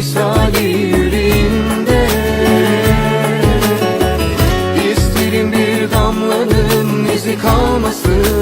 Misali yüreğimde İsterim bir damlanın izi kalmasın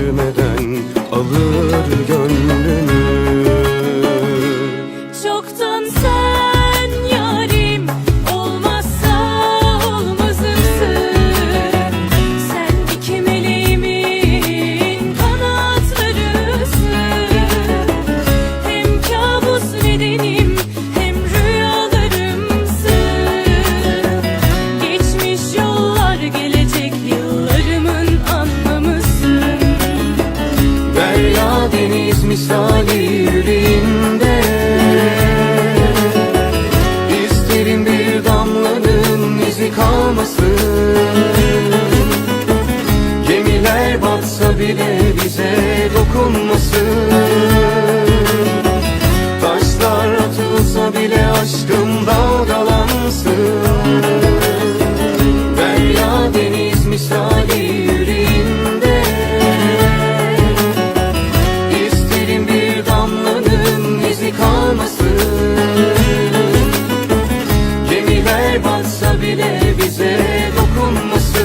düşünmeden alır deniz misali yüreğimde İsterim bir damlanın izi kalmasın. Gemiler batsa bile bize dokunmasın. bize dokunmasın.